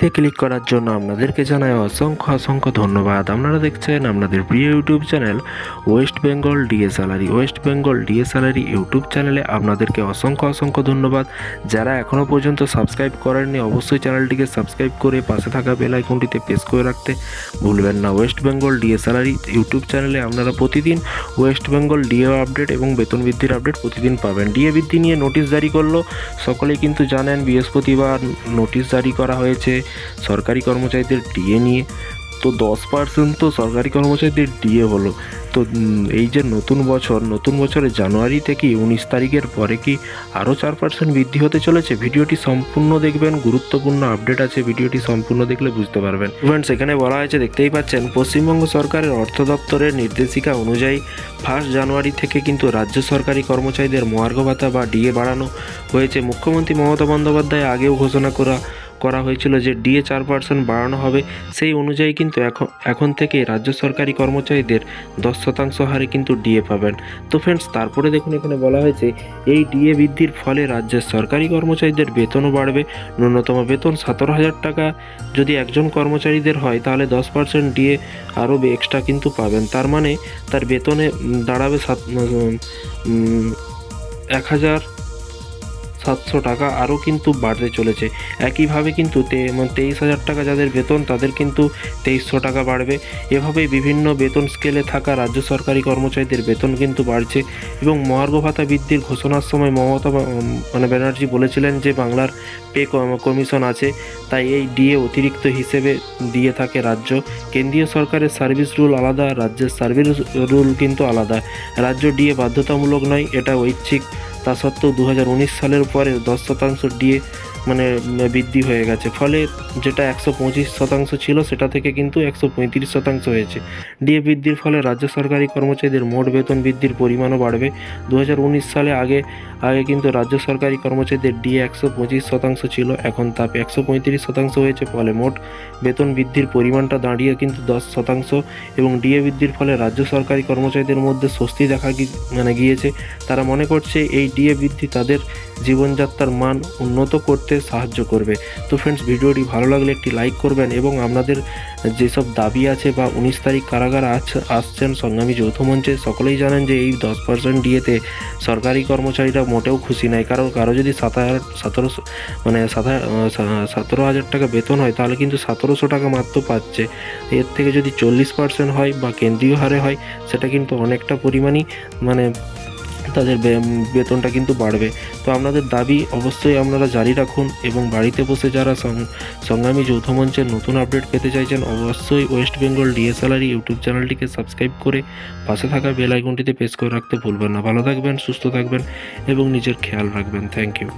তে ক্লিক করার জন্য আপনাদেরকে জানাই অসংখ্য অসংখ্য ধন্যবাদ। আপনারা দেখছেন আপনাদের প্রিয় YouTube channel West Bengal DA salary. West Bengal DA salary YouTube চ্যানেলে আপনাদেরকে অসংখ্য অসংখ্য ধন্যবাদ। যারা এখনও পর্যন্ত সাবস্ক্রাইব করেননি, অবশ্যই চ্যানেলটিকে সাবস্ক্রাইব করে পাশে থাকা বেল আইকনটিতে প্রেস করে রাখতে ভুলবেন না। West Bengal DA salary YouTube চ্যানেলে আপনারা প্রতিদিন ওয়েস্ট বেঙ্গল ডিএ আপডেট এবং বেতন বৃদ্ধির আপডেট প্রতিদিন পাবেন। ডিএ বৃদ্ধি নিয়ে নোটিশ জারি করল। সকলেই কিন্তু জানেন বৃহস্পতিবার নোটিশ জারি করা হয়েছে। সরকারি কর্মচারীদের ডিএ নিয়ে। তো দশ পার্সেন্ট তো সরকারি কর্মচারীদের ডিএ হলো। তো এই যে নতুন বছর, নতুন বছরের জানুয়ারি থেকে উনিশ তারিখের পরে কি আরও চার পার্সেন্ট বৃদ্ধি হতে চলেছে? ভিডিওটি সম্পূর্ণ দেখবেন, গুরুত্বপূর্ণ আপডেট আছে, ভিডিওটি সম্পূর্ণ দেখলে বুঝতে পারবেন। ফ্রেন্ডস এখানে বলা হয়েছে, দেখতেই পাচ্ছেন, পশ্চিমবঙ্গ সরকারের অর্থ দপ্তরের নির্দেশিকা অনুযায়ী ফার্স্ট জানুয়ারি থেকে কিন্তু রাজ্য সরকারি কর্মচারীদের মহার্ঘ ভাতা বা ডিএ বাড়ানো হয়েছে। মুখ্যমন্ত্রী মমতা বন্দ্যোপাধ্যায় আগেও ঘোষণা করা করা হয়েছিল যে ডিএ চার পার্সেন্ট বাড়ানো হবে, সেই অনুযায়ী কিন্তু এখন এখন থেকে রাজ্য সরকারি কর্মচারীদের দশ শতাংশ হারে কিন্তু ডিএ পাবেন। তো ফ্রেন্ডস তারপরে দেখুন এখানে বলা হয়েছে, এই ডিএ বৃদ্ধির ফলে রাজ্যের সরকারি কর্মচারীদের বেতনও বাড়বে। ন্যূনতম বেতন সতেরো হাজার টাকা, যদি একজন কর্মচারীদের হয়, তাহলে দশ পার্সেন্ট ডিএ আরও এক্সট্রা কিন্তু পাবেন। তার মানে তার বেতনে দাঁড়াবে সাত এক হাজার সাতশো টাকা আরও কিন্তু বাড়তে চলেছে। একইভাবে কিন্তু মানে তেইশ হাজার টাকা যাদের বেতন, তাদের কিন্তু তেইশশো টাকা বাড়বে। এভাবেই বিভিন্ন বেতন স্কেলে থাকা রাজ্য সরকারি কর্মচারীদের বেতন কিন্তু বাড়ছে এবং মহার্ঘ ভাতা বৃদ্ধির ঘোষণার সময় মমতা মানে ব্যানার্জি বলেছিলেন যে বাংলার পে কমিশন আছে, তাই এই ডিএ অতিরিক্ত হিসেবে দিয়ে থাকে রাজ্য। কেন্দ্রীয় সরকারের সার্ভিস রুল আলাদা, রাজ্যের সার্ভিস রুল কিন্তু আলাদা। রাজ্য ডিএ বাধ্যতামূলক নয়, এটা ঐচ্ছিক তা সত্ত্বেও দু হাজার উনিশ সালের পরে দশ শতাংশ ডিএ মানে বৃদ্ধি হয়ে গেছে। ফলে যেটা একশো পঁচিশ শতাংশ ছিল, সেটা থেকে কিন্তু একশো পঁয়ত্রিশ শতাংশ হয়েছে। ডিএ বৃদ্ধির ফলে রাজ্য সরকারি কর্মচারীদের মোট বেতন বৃদ্ধির পরিমাণও বাড়বে। দু হাজার উনিশ সালে আগে আগে কিন্তু রাজ্য সরকারি কর্মচারীদের ডিএ একশো পঁচিশ শতাংশ ছিল, এখন তা একশো পঁয়ত্রিশ শতাংশ হয়েছে। ফলে মোট বেতন বৃদ্ধির পরিমাণটা দাঁড়িয়ে কিন্তু দশ শতাংশ এবং ডিএ বৃদ্ধির ফলে রাজ্য সরকারি কর্মচারীদের মধ্যে স্বস্তি দেখা মানে গিয়েছে। তারা মনে করছে, এই ডিএ বৃদ্ধি তাদের জীবনযাত্রার মান উন্নত করতে সাহায্য করবে। তো ফ্রেন্ডস ভিডিওটি ভালো লাগলে একটি লাইক করবেন এবং আপনাদের যেসব দাবি আছে বা উনিশ তারিখ কারাগার আসছেন সংগ্রামী যৌথ মঞ্চে, সকলেই জানেন যে এই দশ পার্সেন্ট ডিএতে সরকারি কর্মচারীরা মোটেও খুশি নয় কারণ কারও যদি সাত হাজার সতেরোশো মানে সতেরো হাজার টাকা বেতন হয়, তাহলে কিন্তু সতেরোশো টাকা মাত্র পাচ্ছে। এর থেকে যদি চল্লিশ পার্সেন্ট হয় বা কেন্দ্রীয় হারে হয়, সেটা কিন্তু অনেকটা পরিমাণই মানে তাদের বেতনটা কিন্তু বাড়বে। তো আপনাদের দাবি অবশ্যই আপনারা জারি রাখুন এবং বাড়িতে বসে যারা সংগ্রামী যৌথ মঞ্চের নতুন আপডেট পেতে চাইছেন, অবশ্যই ওয়েস্ট বেঙ্গল ডিএসএলআর ইউটিউব চ্যানেলটিকে সাবস্ক্রাইব করে পাশে থাকা বেল আইকনটিতে প্রেস করে রাখতে ভুলবেন না। ভালো থাকবেন, সুস্থ থাকবেন এবং নিজের খেয়াল রাখবেন। Thank you.